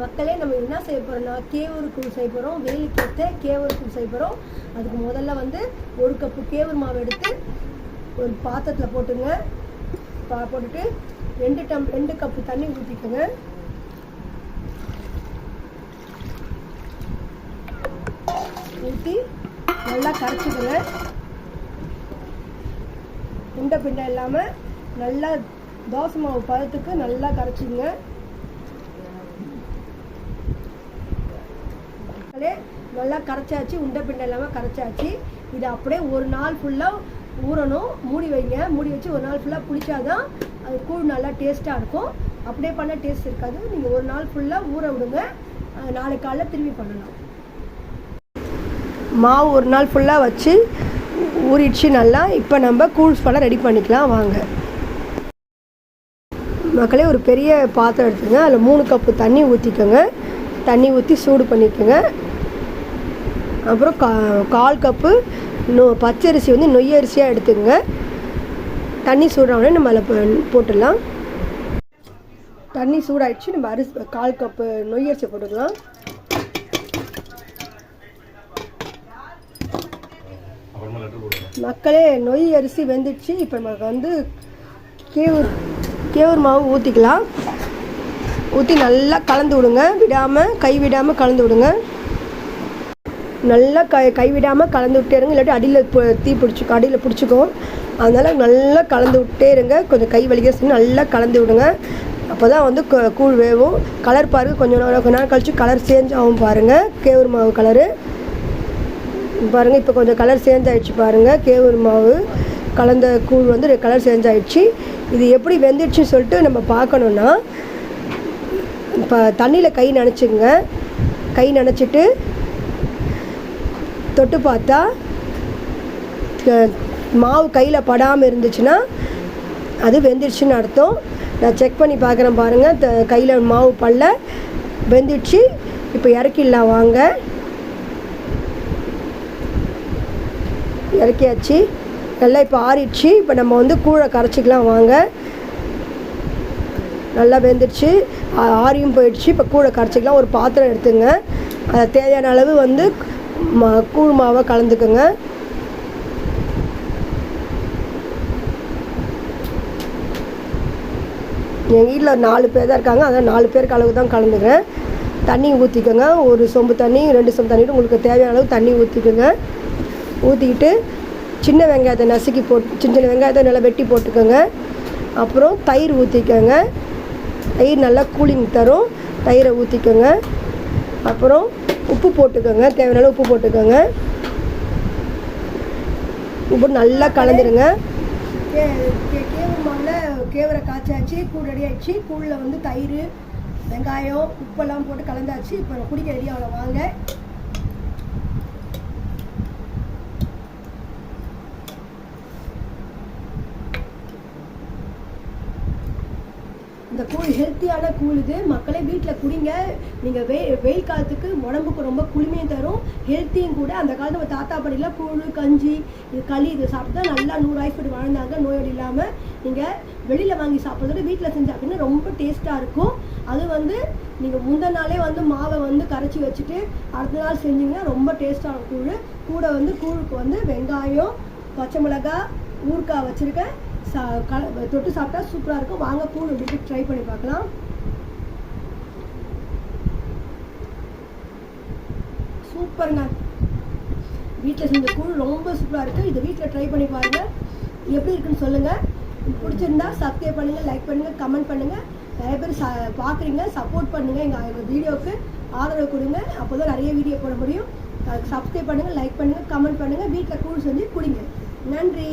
மக்களே நம்ம என்ன செய்ய போகிறோம்னா கேவூர் கூழ் செய்ய போகிறோம் வேலிக்கேற்ற கேவூர் கூழ் செய்ய போகிறோம் அதுக்கு முதல்ல வந்து ஒரு கப்பு கேவூர் மாவு எடுத்து ஒரு பாத்திரத்தில் போட்டுங்க. பா போட்டுட்டு ரெண்டு டம் ரெண்டு கப்பு தண்ணி ஊற்றிக்கோங்க ஊற்றி நல்லா கரைச்சிக்கோங்க. உண்டை பிண்டை இல்லாமல் நல்லா தோசை மாவு பதத்துக்கு நல்லா கரைச்சிங்க மக்களே நல்லா கரைச்சாச்சு உண்டை பிண்டை இல்லாமல் கரைச்சாச்சு. இது அப்படியே ஒரு நாள் ஃபுல்லாக ஊறணும். மூடி வைங்க. மூடி வச்சு ஒரு நாள் ஃபுல்லாக புளிச்சாதான் அது கூழ் நல்லா டேஸ்ட்டாக இருக்கும். அப்படியே பண்ண டேஸ்ட் இருக்காது. நீங்கள் ஒரு நாள் ஃபுல்லாக ஊற விடுங்க. நாளை நாளைக்கு காலைல திரும்பி பண்ணலாம். மாவு ஒரு நாள் ஃபுல்லாக வச்சு ஊறிடுச்சு நல்லா. இப்போ நம்ம கூழ்ஸ் பண்ண ரெடி பண்ணிக்கலாம். வாங்க. மக்களே ஒரு பெரிய பாத்திரம் எடுத்துங்க அதில் மூணு கப்பு தண்ணி ஊற்றிக்கோங்க தண்ணி ஊற்றி சூடு பண்ணிக்கோங்க. அப்புறம் கா கால் கப்பு நொ பச்சரிசி வந்து நொய் அரிசியாக எடுத்துக்கோங்க தண்ணி சூடானே நம்ம அதில் போ- போட்டுடலாம். தண்ணி சூடாயிடுச்சு நம்ம அரிசி கால் கப்பு நொய் அரிசி போட்டுக்கலாம் மக்களே நொய் அரிசி வெந்துடுச்சு. இப்போ நமக்கு வந்து கேவூர் கேவூர் மாவு ஊற்றிக்கலாம் ஊற்றி நல்லா கலந்து விடுங்க. விடாமல் கை விடாமல் கலந்து விடுங்க. நல்லா கை கை விடாமல் கலந்து விட்டே இருங்க. இல்லாட்டி அடியில் தீ பிடிச்சிக்கும் அடியில் பிடிச்சிக்கும் அதனால் நல்லா கலந்து விட்டே இருங்க. கொஞ்சம் கை வலிக்க சொல்லி நல்லா கலந்து விடுங்க. அப்போ தான் வந்து கூழ் வேவும். கலர் பாருங்க. கொஞ்சம் நேரம் கொஞ்ச நேரம் கழித்து கலர் சேஞ்ச் ஆகும் பாருங்கள் கேவூர் மாவு கலரு பாருங்கள் இப்போ கொஞ்சம் கலர் சேஞ்ச் ஆயிடுச்சு பாருங்க. கேவூர் மாவு கலந்த கூழ் வந்து கலர் சேஞ்ச் ஆயிடுச்சு. இது எப்படி வெந்துடுச்சுன்னு சொல்லிட்டு நம்ம பார்க்கணுன்னா இப்போ தண்ணியில் கை நனைச்சிங்க கை நனைச்சிட்டு தொட்டு பார்த்தா மாவு கையில் படாமல் இருந்துச்சுன்னா அது வெந்துடுச்சுன்னு அர்த்தம். நான் செக் பண்ணி பார்க்குறேன் பாருங்கள் த கையில் மாவு பல்ல வெந்துடுச்சு. இப்போ இறக்கிடலாம். வாங்க. இறக்கியாச்சு. நல்லா இப்போ ஆறிடுச்சு. இப்போ நம்ம வந்து கூழை கரைச்சிக்கலாம். வாங்க. நல்லா வெந்துடுச்சு. ஆ- ஆறியும் போயிடுச்சு. இப்போ கூழை கரைச்சிக்கலாம். ஒரு பாத்திரம் எடுத்துங்க. அதை தேவையான அளவு வந்து மா கூழ் மாவை கலந்துக்குங்க. எங்கள் வீட்டில் நாலு பேர் தான் இருக்காங்க. அதான் நாலு பேருக்கு அளவு தான் கலந்துக்கிறேன். தண்ணி ஊற்றிக்கோங்க ஒரு சொம்பு தண்ணி ரெண்டு சொம்பு தண்ணி உங்களுக்கு தேவையான அளவு தண்ணி ஊற்றிக்கோங்க ஊற்றிக்கிட்டு சின்ன வெங்காயத்தை நசுக்கி போட்டு சின்ன சின்ன வெங்காயத்தை நல்லா வெட்டி போட்டுக்கோங்க. அப்புறம் தயிர் ஊற்றிக்கோங்க தயிர் நல்லா கூலிங் தரும். தயிரை ஊற்றிக்கோங்க அப்புறம் உப்பு போட்டுக்கோங்க. தேவையான உப்பு போட்டுக்கோங்க. உப்பு நல்லா கலந்துருங்க. கேவூர் மாவில் கேவரை காய்ச்சாச்சு கூழ் ரெடி ஆயிடுச்சு. கூழில் வந்து தயிர் வெங்காயம் உப்பெல்லாம் போட்டு கலந்தாச்சு. இப்போ குடிக்க ரெடி ஆகலாம் வாங்க. இந்த கூழ் ஹெல்த்தியான கூழ் இது மக்களே வீட்டில் குடிங்க. நீங்கள் வெ வெயில் காலத்துக்கு உடம்புக்கு ரொம்ப குளுமையும் தரும். ஹெல்த்தியும் கூட. அந்த காலத்து நம்ம தாத்தா பாட்டிலாம் கூழ் கஞ்சி இது களி இது சாப்பிட்டு தான் நல்லா நூறு ஆயுஸ்பட்டு வாழ்ந்தாங்க நோயோடு இல்லாமல் நீங்கள் வெளியில் வாங்கி சாப்பிட்றத வீட்டில் செஞ்சு அப்படின்னா ரொம்ப டேஸ்ட்டாக இருக்கும். அது வந்து நீங்கள் முந்தின நாளே வந்து மாவை வந்து கரைச்சி வச்சுட்டு அடுத்த நாள் செஞ்சீங்கன்னா ரொம்ப டேஸ்ட்டான கூழ். கூட வந்து கூழுக்கு வந்து வெங்காயம் பச்சை மிளகாய் ஊறுக்காய் வச்சுருக்கேன். சா தொட்டு சாப்பிட்டா சூப்பராக இருக்கும். வாங்க கூழ் அப்படின்ட்டு ட்ரை பண்ணி பார்க்கலாம். சூப்பருங்க. வீட்டில் செஞ்ச கூழ் ரொம்ப சூப்பராக இருக்குது இதை வீட்டில் ட்ரை பண்ணி பாருங்கள் எப்படி இருக்குன்னு சொல்லுங்கள் பிடிச்சிருந்தா சப்ஸ்கிரைப் பண்ணுங்கள் லைக் பண்ணுங்கள் கமெண்ட் பண்ணுங்கள் நிறைய பேர் ச பார்க்குறீங்க. சப்போர்ட் பண்ணுங்கள் எங்கள் எங்கள் வீடியோவுக்கு. ஆதரவு கொடுங்க. அப்போ தான் நிறைய வீடியோ போட முடியும். சப்ஸ்கிரைப் பண்ணுங்கள் லைக் பண்ணுங்கள் கமெண்ட் பண்ணுங்கள் வீட்டில் கூழ் செஞ்சு குடிங்க. நன்றி.